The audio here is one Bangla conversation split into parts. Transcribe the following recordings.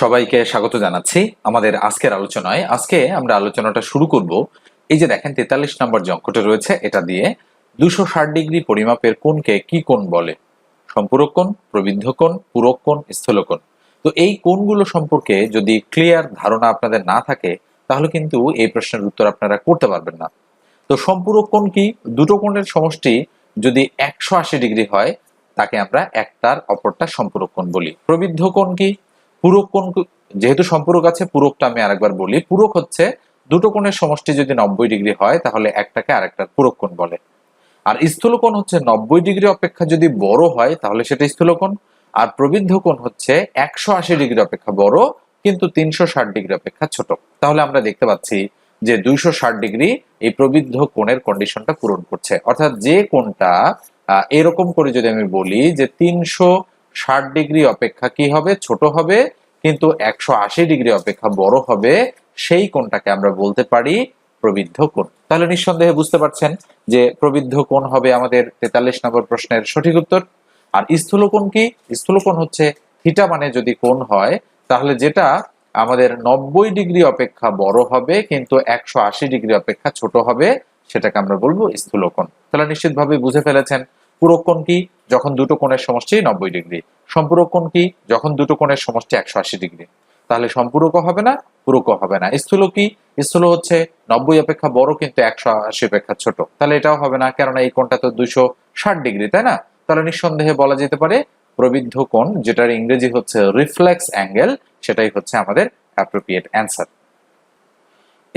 সবাইকে স্বাগত জানাচ্ছি আমাদের আজকের আলোচনায়। আজকে আমরা আলোচনাটা শুরু করব। এই যে দেখেন, তেতাল্লিশ নম্বর যে অঙ্কটা রয়েছে, এটা দিয়ে দুশো ষাট ডিগ্রি পরিমাপের কোণকে কি কোণ বলে? সম্পূরক কোণ, প্রবৃদ্ধ কোণ, পূরক কোণ স্থলকোণ তো এই কোণগুলো সম্পর্কে যদি ক্লিয়ার ধারণা আপনাদের না থাকে, তাহলে কিন্তু এই প্রশ্নের উত্তর আপনারা করতে পারবেন না। তো সম্পূরক কোণ কি? দুটো কোণের সমষ্টি যদি একশো আশি ডিগ্রি হয়, তাকে আমরা একটার অপরটা সম্পূরক কোণ বলি। প্রবৃদ্ধ কোণ কি? পূরক কোণ যেহেতু সম্পূরক আছে, পূরকটা আমি আরেকবার বলি। পূরক হচ্ছে দুটো কোণের সমষ্টি যদি নব্বই ডিগ্রি হয়, তাহলে একটাকে আরেকটার পূরক কোণ বলে। আর স্থূলকোণ হচ্ছে নব্বই ডিগ্রি অপেক্ষা যদি বড় হয়, তাহলে সেটা স্থূলকোণ আর প্রবৃদ্ধ কোণ হচ্ছে একশো আশি ডিগ্রি অপেক্ষা বড়, কিন্তু তিনশো ষাট ডিগ্রি অপেক্ষা ছোট। তাহলে আমরা দেখতে পাচ্ছি যে দুইশো ষাট ডিগ্রি এই প্রবৃদ্ধ কোণের কন্ডিশনটা পূরণ করছে। অর্থাৎ যে কোণটা এরকম করে যদি আমি বলি যে তিনশো ষাট ডিগ্রি অপেক্ষা কি হবে? ছোট হবে, কিন্তু একশো আশি ডিগ্রি অপেক্ষা বড় হবে, সেই কোণটাকে আমরা বলতে পারি প্রবৃদ্ধ কোণ। তাহলে নিঃসন্দেহে বুঝতে পারছেন যে প্রবৃদ্ধ কোণ হবে আমাদের তেতাল্লিশ নম্বর প্রশ্নের সঠিক উত্তর। আর স্থূলকোণ কি? স্থূলকোণ হচ্ছে থিটা মানে যদি কোণ হয়, তাহলে যেটা আমাদের নব্বই ডিগ্রি অপেক্ষা বড় হবে, কিন্তু একশো আশি ডিগ্রি অপেক্ষা ছোট হবে, সেটাকে আমরা বলব স্থূলকোণ তাহলে নিশ্চিতভাবে বুঝে ফেলেছেন পূরক কোণ কি? যখন দুটো কোণের সমষ্টি নব্বই ডিগ্রি। সম্পূরক কোণ কি? যখন দুটো কোণের সমষ্টি একশো আশি ডিগ্রি। তাহলে সম্পূরকও হবে না, পূরকও হবে না। স্থূল কি? স্থূল হচ্ছে নব্বই অপেক্ষা বড় কিন্তু একশো আশি অপেক্ষা ছোট। তাহলে এটাও হবে না, কেননা এই কোণটা তো দুইশো ষাট ডিগ্রি, তাই না? তাহলে নিঃসন্দেহে বলা যেতে পারে প্রবৃদ্ধ কোণ, যেটার ইংরেজি হচ্ছে রিফ্লেক্স অ্যাঙ্গেল, সেটাই হচ্ছে আমাদের অ্যাপ্রোপ্রিয়েট অ্যান্সার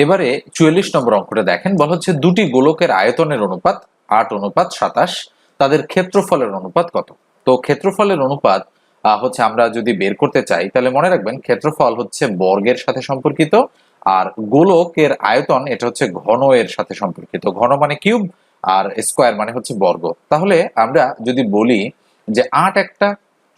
এবারে চুয়াল্লিশ নম্বর অঙ্কটা দেখেন, বলা হচ্ছে দুটি গোলকের আয়তনের অনুপাত আট অনুপাত সাতাশ। তাদের ক্ষেত্রফলের অনুপাত কত? তো ক্ষেত্রফলের অনুপাত হচ্ছে আমরা যদি বের করতে চাই, তাহলে মনে রাখবেন ক্ষেত্রফল হচ্ছে বর্গের সাথে সম্পর্কিত আর গোলকের আয়তন এটা হচ্ছে ঘন এর সাথে সম্পর্কিত। ঘন মানে কিউব আর স্কোয়ার মানে হচ্ছে বর্গ। তাহলে আমরা যদি বলি যে আট একটা,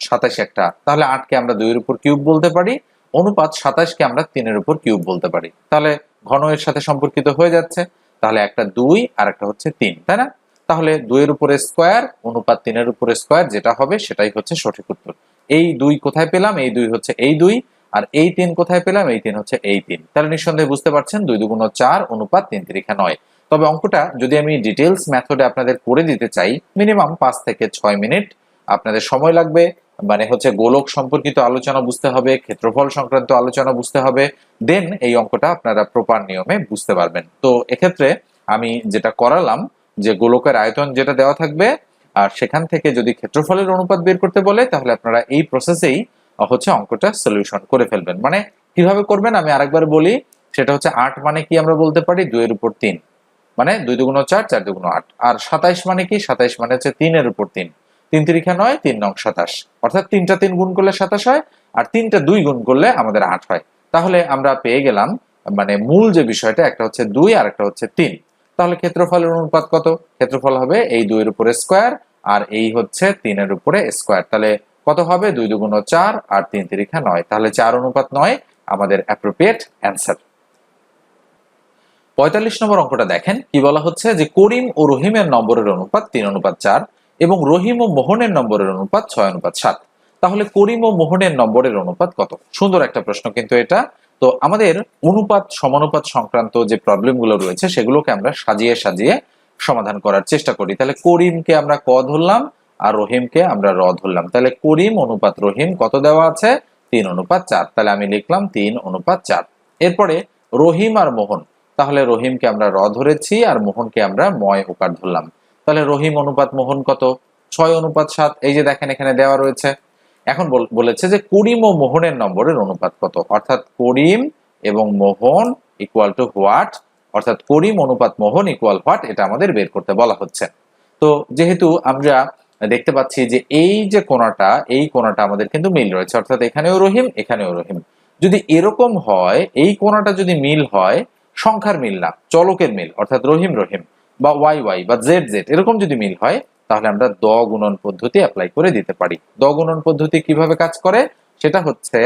সাতাশ একটা, তাহলে আটকে আমরা দুইয়ের উপর কিউব বলতে পারি, অনুপাত সাতাশকে আমরা তিনের উপর কিউব বলতে পারি। তাহলে ঘন এর সাথে সম্পর্কিত হয়ে যাচ্ছে, তাহলে একটা দুই আর একটা হচ্ছে তিন, তাই না? তাহলে দুইয়ের উপরে স্কোয়ার অনুপাত তিনের উপরে স্কোয়ার যেটা হবে সেটাই হচ্ছে সঠিক উত্তর। এই দুই কোথায় পেলাম? এই দুই হচ্ছে এই দুই, আর এই তিন কোথায় পেলাম? এই তিন হচ্ছে এই তিন। তাহলে নিঃসন্দেহে বুঝতে পারছেন, দুই দুগুণ চার, অনুপাত তিন তিরিখা নয়। তবে অঙ্কটা যদি আমি ডিটেলস মেথডে আপনাদের করে দিতে চাই মিনিমাম পাঁচ থেকে ছয় মিনিট আপনাদের সময় লাগবে। মানে হচ্ছে গোলক সম্পর্কিত আলোচনা বুঝতে হবে, ক্ষেত্রফল সংক্রান্ত আলোচনা বুঝতে হবে দেন এই অঙ্কটা আপনারা প্রপার নিয়মে বুঝতে পারবেন। তো এক্ষেত্রে আমি যেটা করালাম যে গোলকের আয়তন যেটা দেওয়া থাকবে, আর সেখান থেকে যদি ক্ষেত্রফলের অনুপাত বের করতে বলে, তাহলে আপনারা এই প্রসেসেই হচ্ছে অঙ্কটা সলিউশন করে ফেলবেন। মানে কীভাবে করবেন? আমি আরেকবার বলি, সেটা হচ্ছে আট মানে কি আমরা বলতে পারি? দুইয়ের উপর তিন। মানে দুই দুগুণ চার চার দুগুণ আট। আর সাতাইশ মানে কি? সাতাইশ মানে হচ্ছে তিনের উপর তিন। তিন তিরিখা নয়, তিন নং সাতাশ। অর্থাৎ তিনটা তিন গুণ করলে সাতাশ হয়, আর তিনটা দুই গুণ করলে আমাদের আট হয়। তাহলে আমরা পেয়ে গেলাম মানে মূল যে বিষয়টা, একটা হচ্ছে দুই, আর একটা হচ্ছে তিন। তাহলে ক্ষেত্রফলের অনুপাত কত? ক্ষেত্রফল হবে এই দুইয়ের উপরে স্কোয়ার আর এই হচ্ছে তিনের উপরে স্কোয়ার তাহলে কত হবে? দুই দুগুণ চার আর তিন তিরিখা নয়। তাহলে চার অনুপাত নয়, আমাদের অ্যাপ্রোপ্রিয়েট অ্যান্সার পঁয়তাল্লিশ নম্বর অঙ্কটা দেখেন, কি বলা হচ্ছে? যে করিম ও রহিমের নম্বরের অনুপাত তিন, অনুপাত চার এবং রহিম ও মোহনের নম্বরের অনুপাত ছয়, অনুপাত সাত। তাহলে করিম ও মোহনের নম্বরের অনুপাত কত? সুন্দর একটা প্রশ্ন কিন্তু এটা। তো আমাদের অনুপাত, সমানুপাত সংক্রান্ত যে প্রবলেমগুলো রয়েছে, সেগুলোকে আমরা সাজিয়ে সাজিয়ে সমাধান করার চেষ্টা করি। তাহলে করিমকে আমরা ক ধরলাম আর রহিমকে আমরা র ধরলাম। তাহলে করিম অনুপাত রহিম কত দেওয়া আছে? তিন অনুপাত চার। তাহলে আমি লিখলাম তিন অনুপাত চার। এরপরে রহিম আর মোহন। তাহলে রহিমকে আমরা র ধরেছি আর মোহনকে আমরা ময় উকার ধরলাম। তাহলে রহিম অনুপাত মোহন কত? ছয় অনুপাত সাত। এই যে দেখেন এখানে দেওয়া রয়েছে। এখন বল- বলেছে যে করিম ও মোহনের নম্বরের অনুপাত কত? অর্থাৎ করিম এবং মোহন ইকুয়াল টু হোয়াট অর্থাৎ করিম অনুপাত মোহন ইকুয়াল হোয়াট এটা আমাদের বের করতে বলা হচ্ছে। তো যেহেতু আমরা দেখতে পাচ্ছি যে এই যে কোনাটা এই কোনাটা আমাদের কিন্তু মিল রয়েছে। অর্থাৎ এখানেও রহিম এখানেও রহিম। যদি এরকম হয়, এই কোনাটা যদি মিল হয়, সংখ্যার মিল না, চলকের মিল, অর্থাৎ রহিম রহিম বা ওয়াই ওয়াই বা জেড জেড, এরকম যদি মিল হয় তাহলে আমরা দ গুণন পদ্ধতি অ্যাপ্লাই করে দিতে পারি। দ গুণন পদ্ধতি কীভাবে কাজ করে? সেটা হচ্ছে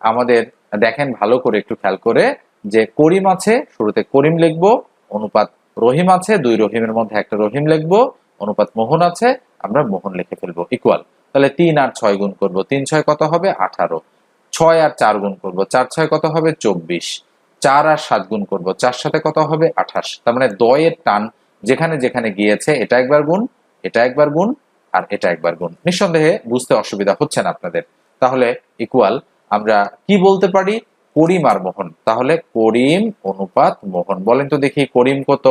আমাদের দেখেন ভালো করে একটু খেয়াল করে যে করিম আছে, শুরুতে করিম লিখব, অনুপাত রহিম আছে, দুই রহিমের মধ্যে একটা রহিম লিখব, অনুপাত মোহন আছে, আমরা মোহন লিখে ফেলব ইকুয়াল তাহলে তিন আর ছয় গুণ করব, তিন ছয় কত হবে? আঠারো। ছয় আর চার গুণ করব, চার ছয় কত হবে? চব্বিশ। চার আর সাত গুণ করব, চার সাথে কত হবে? আঠাশ। তার মানে দয়ের টান যেখানে যেখানে গিয়েছে, এটা একবার গুণ এটা একবার গুণ আর এটা একবার গুণ। নিঃসন্দেহে বুঝতে অসুবিধা হচ্ছে না আপনাদের। তাহলে ইকুয়াল আমরা কি বলতে পারি? করিম আর মোহন। তাহলে করিম অনুপাত মোহন। বলেন তো দেখি করিম কত?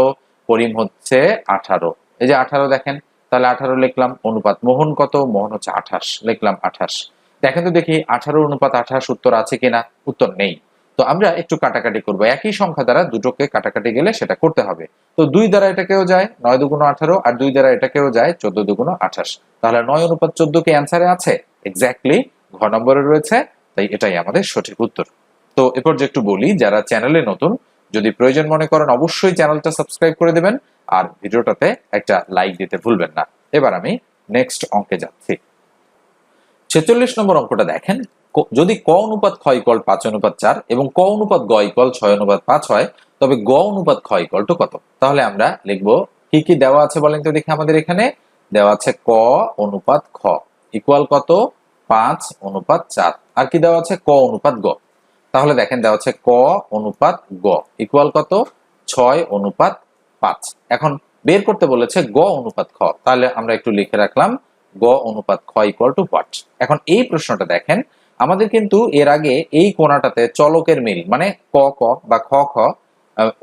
করিম হচ্ছে আঠারো। এই যে আঠারো দেখেন, তাহলে আঠারো লিখলাম, অনুপাত মোহন কত? মোহন হচ্ছে আঠাশ। লিখলাম আঠাশ। দেখেন তো দেখি আঠারো অনুপাত আঠাশ উত্তর আছে কিনা? উত্তর নেই। তো আমরা একটু কাটাকাটি করব। একই সংখ্যা দ্বারা দুটোকে কাটাকাটি গেলে সেটা করতে হবে। তো দুই দ্বারা এটাকেও যায় নয় দুগুণ আঠারো আর দুই দ্বারা এটাকেও যায় চোদ্দ দুগুণ আঠাশ। তাহলে নয় অনুপাত চোদ্দ কি অ্যান্সারে আছে? এক্স্যাক্টলি ঘ নম্বরে রয়েছে, তাই এটাই আমাদের সঠিক উত্তর। তো এরপর যে একটু বলি, যারা চ্যানেলে নতুন, যদি প্রয়োজন মনে করেন অবশ্যই চ্যানেলটা সাবস্ক্রাইব করে দেবেন, আর ভিডিওটাতে একটা লাইক দিতে ভুলবেন না। এবার আমি নেক্সট অঙ্কে যাচ্ছি। ছেচল্লিশ নম্বর অঙ্কটা দেখেন যদি ক অনুপাত ইকল পাঁচ অনুপাত চার এবং ক অনুপাত গ ইকল ছয় অনুপাত পাঁচ হয়, তবে গ অনুপাত ইকল টু কত? তাহলে আমরা লিখব, কি কি দেওয়া আছে বলেন তো দেখি আমাদের এখানে? দেওয়া আছে ক অনুপাত খ ইকুয়াল কত? পাঁচ অনুপাত চার। আর কি দেওয়া আছে? ক অনুপাত গ। তাহলে দেখেন দেওয়া আছে ক অনুপাত গ ইকুয়াল কত? ছয় অনুপাত পাঁচ। এখন বের করতে বলেছে গ অনুপাত খ। তাহলে আমরা একটু লিখে রাখলাম, গ অনুপাত খ ইকুয়াল টু হোয়াট এখন এই প্রশ্নটা দেখেন আমাদের কিন্তু এর আগে এই কোনাটাতে চলকের মিল মানে ক ক বা খ খ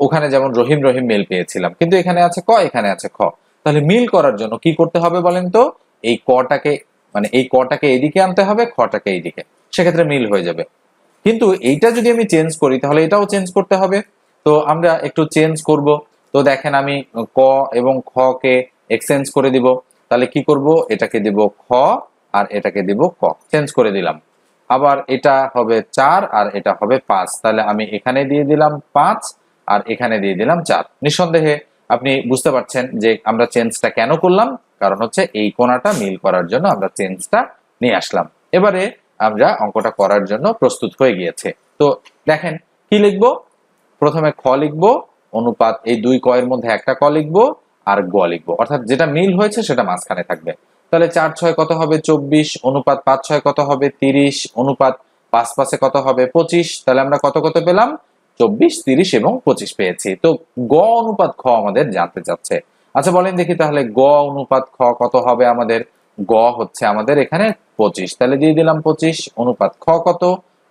ওখানে যেমন রহিম রহিম মিল পেয়েছিলাম, কিন্তু এখানে আছে ক, এখানে আছে খ। তাহলে মিল করার জন্য কি করতে হবে বলেন তো? এই কটাকে মানে এই কটাকে এইদিকে আনতে হবে, খটাকে এইদিকে। সেক্ষেত্রে মিল হয়ে যাবে। কিন্তু এইটা যদি আমি চেঞ্জ করি, তাহলে এটাও চেঞ্জ করতে হবে। তো আমরা একটু চেঞ্জ করব। তো দেখেন আমি ক এবং খ কে এক্সচেঞ্জ করে দিব। তাহলে কি করব? এটাকে দিব খ আর এটাকে দিব ক চেঞ্জ করে দিলাম। আবার এটা হবে চার আর এটা হবে পাঁচ। তাহলে আমি এখানে দিয়ে দিলাম পাঁচ আর এখানে দিয়ে দিলাম চার। নিঃসন্দেহে আপনি বুঝতে পারছেন যে আমরা চেঞ্জটা কেন করলাম? কারণ হচ্ছে এই কোণাটা মিল করার জন্য আমরা চেঞ্জটা নিয়ে আসলাম। এবারে আমরা অঙ্কটা করার জন্য প্রস্তুত হয়ে গিয়েছে। তো দেখেন, কি লিখব? প্রথমে খ লিখব, অনুপাত এই দুই কয়ের মধ্যে একটা ক লিখব আর গ লিখব। অর্থাৎ যেটা মিল হয়েছে সেটা মাঝখানে থাকবে। তাহলে চার ছয় কত হবে? চব্বিশ, অনুপাত পাঁচ ছয় কত হবে? তিরিশ, অনুপাত পাঁচ পাঁচে কত হবে? পঁচিশ। তাহলে আমরা কত কত পেলাম? চব্বিশ, তিরিশ এবং পঁচিশ পেয়েছি। তো গ অনুপাত খ আমাদের জানতে চাচ্ছে। আচ্ছা বলেন দেখি তাহলে গ অনুপাত খ কত হবে আমাদের? গ হচ্ছে আমাদের এখানে পঁচিশ। তাহলে দিয়ে দিলাম পঁচিশ, অনুপাত খ কত?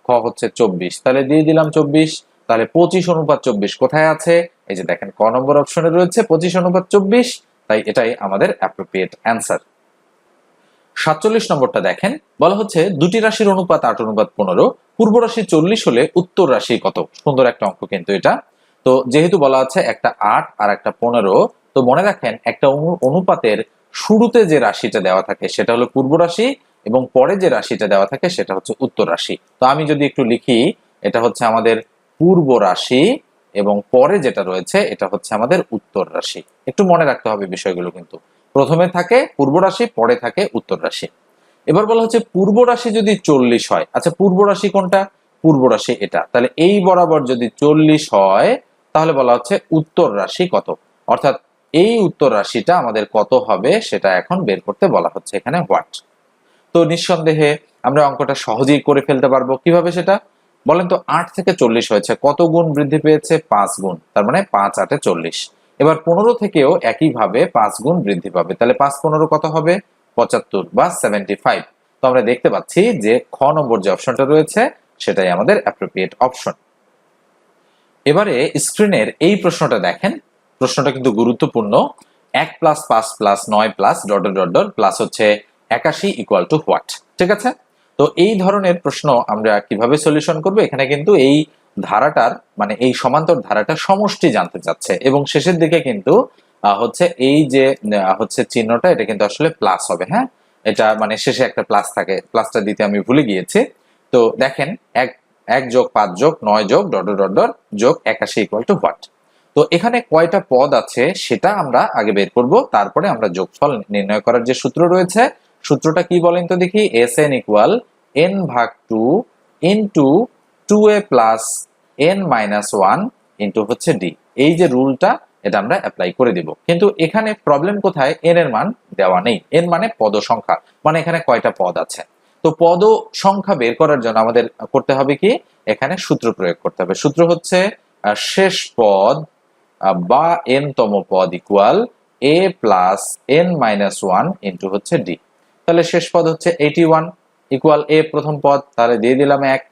খ হচ্ছে চব্বিশ। তাহলে দিয়ে দিলাম চব্বিশ। তাহলে পঁচিশ অনুপাত চব্বিশ কোথায় আছে? এই যে দেখেন, ক নম্বর অপশনে রয়েছে পঁচিশ অনুপাত চব্বিশ। তাই এটাই আমাদের অ্যাপ্রোপ্রিয়েট অ্যান্সার সাতচল্লিশ নম্বরটা দেখেন। বলা হচ্ছে দুটি রাশির অনুপাত আট, অনুপাত পনেরো। পূর্ব রাশি চল্লিশ হলে উত্তর রাশি কত? সুন্দর একটা অঙ্ক কিন্তু এটা। তো যেহেতু বলা আছে একটা আট আর একটা পনেরো, তো মনে রাখেন একটা অনু- অনুপাতের শুরুতে যে রাশিটা দেওয়া থাকে সেটা হলো পূর্ব রাশি এবং পরে যে রাশিটা দেওয়া থাকে সেটা হচ্ছে উত্তর রাশি। তো আমি যদি একটু লিখি, এটা হচ্ছে আমাদের পূর্ব রাশি এবং পরে যেটা রয়েছে এটা হচ্ছে আমাদের উত্তর রাশি। একটু মনে রাখতে হবে বিষয়গুলো কিন্তু। প্রথমে থাকে পূর্ব রাশি, পরে থাকে উত্তর রাশি। এবার বলা হচ্ছে পূর্ব রাশি যদি চল্লিশ হয় আচ্ছা পূর্ব রাশি কোনটা? পূর্ব রাশি এটা। তাহলে এই বরাবর যদি চল্লিশ হয়, তাহলে বলা হচ্ছে উত্তর রাশি কত? অর্থাৎ এই উত্তর রাশিটা আমাদের কত হবে সেটা এখন বের করতে বলা হচ্ছে এখানে হোয়াট তো নিঃসন্দেহে আমরা অঙ্কটা সহজেই করে ফেলতে পারব। কীভাবে সেটা? বলেন তো, আট থেকে চল্লিশ হয়েছে। কত গুণ বৃদ্ধি পেয়েছে? পাঁচ গুণ। তার মানে পাঁচ আটে চল্লিশ। এবার পনেরো থেকেও একইভাবে পাঁচ গুণ বৃদ্ধি পাবে। তাহলে পাঁচ পনেরো কত হবে? পঁচাত্তর বা সেভেন্টি ফাইভ তো আমরা দেখতে পাচ্ছি যে খ নম্বর যে অপশনটা রয়েছে, সেটাই আমাদের অ্যাপ্রোপ্রিয়েট অপশন এবারে স্ক্রিনের এই প্রশ্নটা দেখেন। প্রশ্নটা কিন্তু গুরুত্বপূর্ণ। এক প্লাস পাঁচ প্লাস নয় plus dot dot dot plus হচ্ছে একাশি ইকুয়াল টু হোয়াট ঠিক আছে? তো এই ধরনের প্রশ্ন আমরা কীভাবে সলিউশন করব? এখানে কিন্তু এই ধারাটার মানে এই সমান্তর ধারাটা সমষ্টি জানতে চাচ্ছে। এবং শেষের দিকে কিন্তু হচ্ছে এই যে হচ্ছে চিহ্নটা, এটা কিন্তু আসলে প্লাস হবে হ্যাঁ? এটা মানে শেষে একটা প্লাস থাকে প্লাসটা দিতে আমি ভুলে গিয়েছি। তো দেখেন, এক এক যোগ পাঁচ যোগ নয় যোগ ডট ডট ডট যোগ একাশি ইকুয়াল টু হোয়াট তো এখানে কয়টা পদ আছে সেটা আমরা আগে বের করব, তারপরে আমরা যোগফল নির্ণয় করার যে সূত্র রয়েছে, সূত্রটা কি বলেন তো দেখি? এস এন ইকুয়াল এন ভাগ two into two A plus N minus one into হচ্ছে ডি এই যে রুলটা, এটা আমরা অ্যাপ্লাই করে দিব। কিন্তু এখানে প্রবলেম কোথায়? এন এর মান দেওয়া নেই। এন মানে পদ সংখ্যা মানে এখানে কয়টা পদ আছে? তো পদ সংখ্যা বের করার জন্য আমাদের করতে হবে কি? এখানে সূত্র প্রয়োগ করতে হবে। সূত্র হচ্ছে শেষ পদ বা এন তম পদ equal A plus N minus one into হচ্ছে ডি তাহলে শেষ পদ হচ্ছে এইটি ওয়ান ইকুয়াল এ প্রথম পদ। তাহলে দিয়ে দিলাম এক।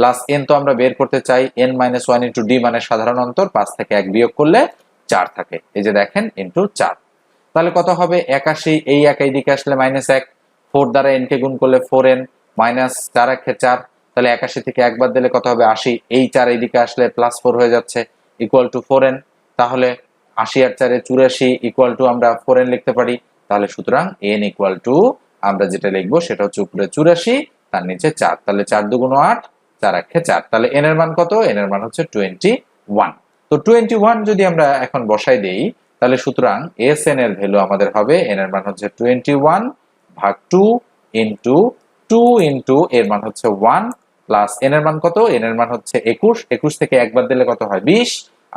প্লাস এন তো আমরা বের করতে চাই N minus one into D মানে সাধারণ অন্তর, পাঁচ থেকে এক বিয়োগ করলে চার থাকে। এই যে দেখেন ইন্টু চার। তাহলে কত হবে? একাশি, এই এক এই দিকে আসলে মাইনাস এক ফোর দ্বারা এন কে গুণ করলে ফোর এন মাইনাস চার একে চার। তাহলে একাশি থেকে একবার দিলে কত হবে? আশি। এই চার এই দিকে আসলে প্লাস ফোর হয়ে যাচ্ছে ইকুয়াল টু ফোর এন তাহলে আশি আর চারে চুরাশি ইকুয়াল টু আমরা ফোর এন লিখতে পারি। তাহলে সুতরাং এন ইকুয়াল টু আমরা যেটা লিখব সেটা হচ্ছে উপরে চুরাশি, তার নিচে চার। তাহলে চার দুগুণ আট চার একে চার। তাহলে এন এর মান কত? এন এর মান হচ্ছে টোয়েন্টি ওয়ান তো টোয়েন্টি ওয়ান যদি আমরা এখন বসাই দেই, তাহলে সুতরাং এস এন এর ভ্যালু আমাদের হবে এন এর মান হচ্ছে টোয়েন্টি ওয়ান ভাগ টু ইন্টু টু ইন্টু এর মান হচ্ছে ওয়ান প্লাস এন এর মান কত? এন এর মান হচ্ছে একুশ। একুশ থেকে একবার দিলে কত হয়? বিশ।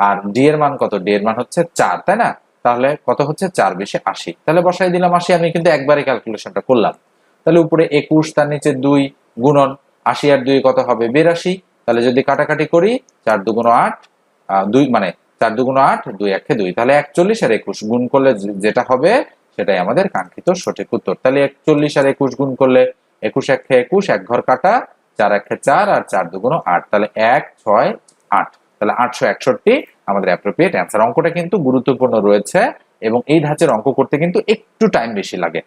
আর ডি এর মান কত? ডি এর মান হচ্ছে চার, তাই না? তাহলে কত হচ্ছে? চার বেশি আশি। তাহলে বসাই দিলাম আশি, আমি কিন্তু একবারে ক্যালকুলেশনটা করলাম। তাহলে উপরে একুশ, তার নিচে দুই, গুণন আশি আর দুই কত হবে? বিরাশি। তাহলে যদি কাটাকাটি করি, চার দুগুণ আট দুই মানে চার দুগুণ আট, দুই একে দুই। তাহলে একচল্লিশ আর একুশ গুণ করলে যেটা হবে, সেটাই আমাদের কাঙ্ক্ষিত সঠিক উত্তর। তাহলে একচল্লিশ আর একুশ গুণ করলে একুশ একে একুশ, এক ঘর কাটা, চার একে চার আর চার দুগুণ আট। তাহলে এক, ছয়, আট। তাহলে আটশো একষট্টি আমাদের অ্যাপ্রোপ্রিয়েট অ্যান্সার অঙ্কটা কিন্তু গুরুত্বপূর্ণ রয়েছে এবং এই ধাঁচের অঙ্ক করতে কিন্তু একটু টাইম বেশি লাগে।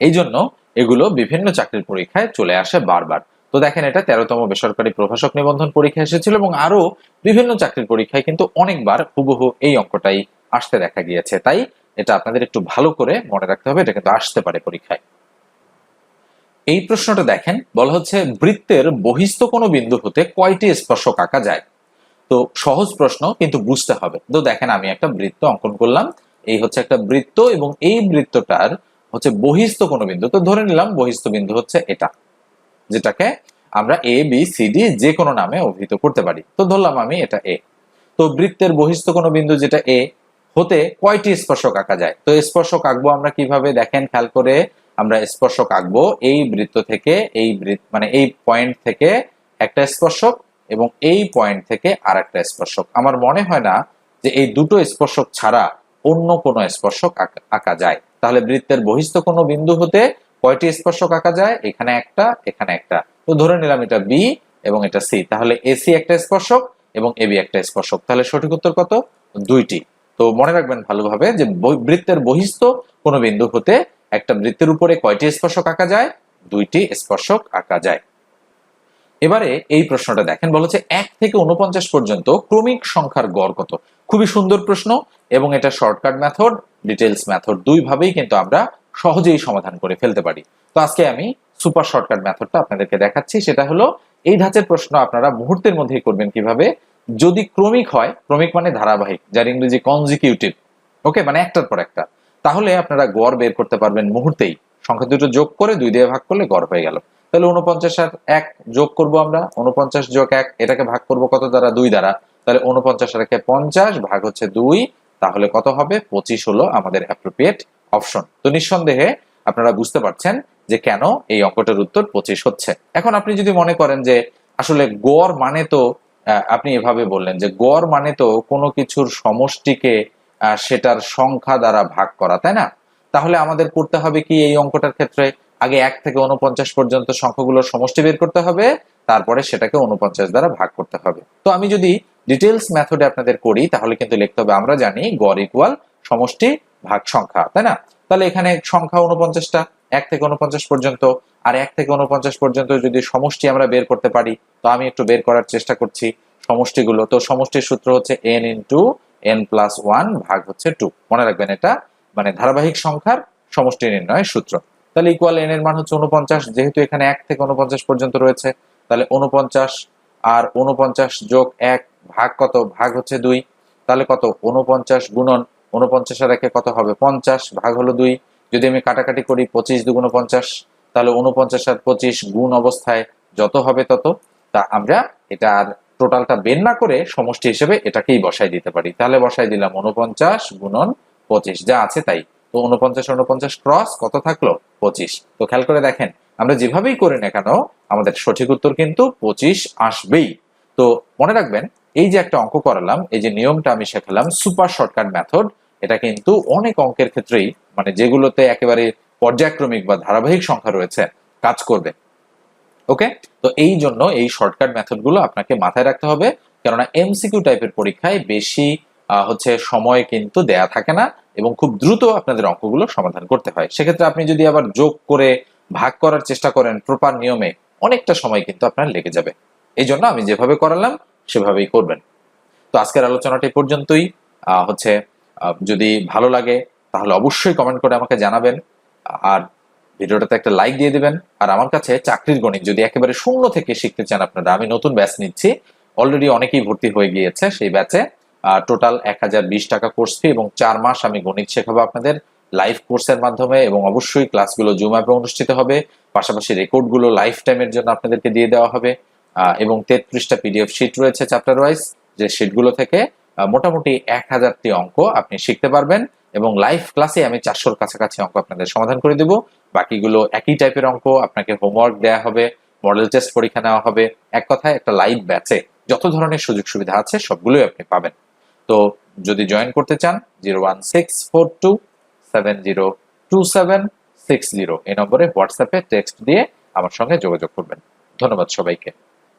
এই জন্য এগুলো বিভিন্ন চাকরির পরীক্ষায় চলে আসে বারবার। তো দেখেন, এটা তেরোতম বেসরকারি প্রভাষক নিবন্ধন পরীক্ষা এসেছিল এবং আরও বিভিন্ন চাকরির পরীক্ষায় কিন্তু অনেকবার হুবহু এই অঙ্কটাই আসতে দেখা গিয়েছে। তাই এটা আপনাদের একটু ভালো করে মনে রাখতে হবে, এটা কিন্তু আসতে পারে পরীক্ষায়। এই প্রশ্নটা দেখেন, বলা হচ্ছে, বৃত্তের বহিস্থ কোনো বিন্দু হতে কয়টি স্পর্শক আঁকা যায়? তো সহজ প্রশ্ন, কিন্তু বুঝতে হবে। তো দেখেন, আমি একটা বৃত্ত অঙ্কন করলাম, এই হচ্ছে একটা বৃত্ত এবং এই বৃত্তটার হচ্ছে বহিস্থ কোনো বিন্দু। তো ধরে নিলাম, বহিস্থ বিন্দু হচ্ছে এটা। যেটাকে আমরা এ বি সি ডি যে কোনো নামে অভিহিত করতে পারি। তো ধরলাম আমি এটা এ তো বৃত্তের বহিস্থ কোনো বিন্দু যেটা এ হতে কয়টি স্পর্শক আঁকা যায়? তো স্পর্শক আঁকবো আমরা কীভাবে? দেখেন, খেয়াল করে আমরা স্পর্শক আঁকবো এই বৃত্ত থেকে, এই বৃত্ত মানে এই পয়েন্ট থেকে একটা স্পর্শক এবং এই পয়েন্ট থেকে আর একটা স্পর্শক। আমার মনে হয় না যে এই দুটো স্পর্শক ছাড়া অন্য কোনো স্পর্শক আঁকা- যায়। তাহলে বৃত্তের বহিস্থ কোনো বিন্দু হতে কয়টি স্পর্শক আঁকা যায়? এখানে একটা এখানে একটা। তো ধরে নিলাম এটা বি এবং এটা সি তাহলে এসি একটা স্পর্শক এবং এবি একটা স্পর্শক। তাহলে সঠিক উত্তর কত? দুইটি। তো মনে রাখবেন ভালোভাবে যে বৃত্তের বহিস্থ কোনো বিন্দু হতে একটা বৃত্তের উপরে কয়টি স্পর্শক আঁকা যায়? দুইটি স্পর্শক আঁকা যায়। এবারে এই প্রশ্নটা দেখেন, বলা হচ্ছে এক থেকে উনপঞ্চাশ পর্যন্ত ক্রমিক সংখ্যার গড় কত? খুবই সুন্দর প্রশ্ন এবং এটা শর্টকাট মেথড ডিটেলস মেথড দুই ভাবেই কিন্তু আমরা সহজেই সমাধান করে ফেলতে পারি। তো আজকে আমি সুপার শর্টকাট মেথডটা আপনাদেরকে দেখাচ্ছি। সেটা হলো, এই ধাঁচের প্রশ্ন আপনারা মুহূর্তের মধ্যেই করবেন কীভাবে? যদি ক্রমিক হয়, ক্রমিক মানে ধারাবাহিক, যার ইংরেজি কনজিকিউটিভ ওকে মানে একটার পর একটা। তাহলে আপনারা গড় বের করতে পারবেন মুহূর্তেই। সংখ্যা দুটো যোগ করে দুই দিয়ে ভাগ করলে গড় হয়ে গেল। তাহলে উনপঞ্চাশ আর এক যোগ করব আমরা। উনপঞ্চাশ যোগ এক, এটাকে ভাগ করব কত দ্বারা? দুই দ্বারা। তাহলে উনপঞ্চাশ আর একে পঞ্চাশ ভাগ হচ্ছে দুই। তাহলে কত হবে? পঁচিশ হলো আমাদের অ্যাপ্রোপ্রিয়েট অপশন। তো নিঃসন্দেহে আপনারা বুঝতে পারছেন যে কেন এই অঙ্কটার উত্তর পঁচিশ হচ্ছে। এখন আপনি যদি মনে করেন যে আসলে গড় মানে তো আপনি এভাবে বললেন যে গড় মানে তো কোনো কিছুর সমষ্টিকে সেটার সংখ্যা দ্বারা ভাগ করা, তাই না? তাহলে আমাদের করতে হবে কি এই অঙ্কটার ক্ষেত্রে? আগে এক থেকে উনপঞ্চাশ পর্যন্ত সংখ্যাগুলোর সমষ্টি বের করতে হবে, তারপরে সেটাকে উনপঞ্চাশ দ্বারা ভাগ করতে হবে। তো আমি যদি ডিটেলস মেথডে আপনাদের করি, তাহলে কিন্তু লিখতে হবে আমরা জানি গড় ইকুয়াল সমষ্টি ভাগ সংখ্যা, তাই না? তাহলে এখানে সংখ্যা উনপঞ্চাশটা এক থেকে উনপঞ্চাশ পর্যন্ত, আর এক থেকে উনপঞ্চাশ পর্যন্ত যদি সমষ্টি আমরা বের করতে পারি, তো আমি একটু বের করার চেষ্টা করছি সমষ্টিগুলো। তো সমষ্টির সূত্র হচ্ছে N into N plus one ভাগ হচ্ছে টু মনে রাখবেন এটা মানে ধারাবাহিক সংখ্যার সমষ্টি নির্ণয়ের সূত্র। তাহলে ইকুয়াল এন এর মান হচ্ছে উনপঞ্চাশ যেহেতু এখানে এক থেকে উনপঞ্চাশ পর্যন্ত রয়েছে, তাহলে উনপঞ্চাশ আর উনপঞ্চাশ যোগ এক ভাগ কত? ভাগ হচ্ছে দুই। তাহলে কত? উনপঞ্চাশ গুণন উনপঞ্চাশ আর একে কত হবে? পঞ্চাশ ভাগ হলো দুই। যদি আমি কাটাকাটি করি পঁচিশ দুগুণ পঞ্চাশ, তাহলে উনপঞ্চাশ আর পঁচিশ গুণ অবস্থায় যত হবে তত। তা আমরা এটা আর টোটালটা বের না করে সমষ্টি হিসেবে এটাকেই বসাই দিতে পারি। তাহলে বসাই দিলাম উনপঞ্চাশ গুণন পঁচিশ। যা আছে তাই। তো উনপঞ্চাশ উনপঞ্চাশ ক্রস কত থাকল? পঁচিশ। তো খেয়াল করে দেখেন, আমরা যেভাবেই করি না কেন, আমাদের সঠিক উত্তর কিন্তু পঁচিশ আসবেই। তো মনে রাখবেন, এই যে একটা অঙ্ক করালাম, এই যে নিয়মটা আমি শেখালাম সুপার শর্টকাট মেথড এটা কিন্তু অনেক অঙ্কের ক্ষেত্রেই মানে যেগুলোতে একেবারে পর্যায়ক্রমিক বা ধারাবাহিক সংখ্যা রয়েছে, কাজ করবে। ওকে? তো এই জন্য এই শর্টকাট মেথডগুলো আপনাকে মাথায় রাখতে হবে। কেননা এমসিকিউ টাইপের পরীক্ষায় বেশি হচ্ছে সময় কিন্তু দেয়া থাকে না এবং খুব দ্রুত আপনাদের অঙ্কগুলো সমাধান করতে হয়। সেক্ষেত্রে আপনি যদি আবার যোগ করে ভাগ করার চেষ্টা করেন প্রপার নিয়মে, অনেকটা সময় কিন্তু আপনার লেগে যাবে। এই জন্য আমি যেভাবে করালাম, সেভাবেই করবেন। তো আজকের আলোচনাটি পর্যন্তই। হচ্ছে যদি ভালো লাগে, তাহলে অবশ্যই কমেন্ট করে আমাকে জানাবেন। আর ভিডিওটাতে একটা লাইক দিয়ে দিবেন। আর আমার কাছে চাকরির গণিত যদি একেবারে শূন্য থেকে শিখতে চান আপনারা, আমি নতুন ব্যাচ নিচ্ছি। অলরেডি অনেকেই ভর্তি হয়ে গিয়েছে সেই ব্যাচে টোটাল এক হাজার বিশ টাকা কোর্স ফি এবং চার মাস আমি গণিত শেখাবো আপনাদের লাইভ কোর্সের মাধ্যমে এবং অবশ্যই ক্লাসগুলো জুম অ্যাপে অনুষ্ঠিত হবে। পাশাপাশি রেকর্ডগুলো লাইফ টাইমের জন্য আপনাদেরকে দিয়ে দেওয়া হবে। এবং তেত্রিশটা পিডিএফ শিট রয়েছে চ্যাপ্টার ওয়াইজ যে শিটগুলো থেকে মোটামুটি এক হাজারটি অঙ্ক আপনি শিখতে পারবেন এবং লাইভ ক্লাসে আমি চারশোর কাছাকাছি অঙ্ক আপনাদের সমাধান করে দেব। বাকিগুলো একই টাইপের অঙ্ক, আপনাকে হোমওয়ার্ক দেওয়া হবে মডেল টেস্ট পরীক্ষা নেওয়া হবে। এক কথায় একটা লাইভ ব্যাচে যত ধরনের সুযোগ সুবিধা আছে সবগুলোই আপনি পাবেন। তো যদি জয়েন করতে চান, zero one six four two seven zero two seven six zero এই নম্বরে হোয়াটসঅ্যাপে টেক্সট দিয়ে আমার সঙ্গে যোগাযোগ করবেন। ধন্যবাদ সবাইকে।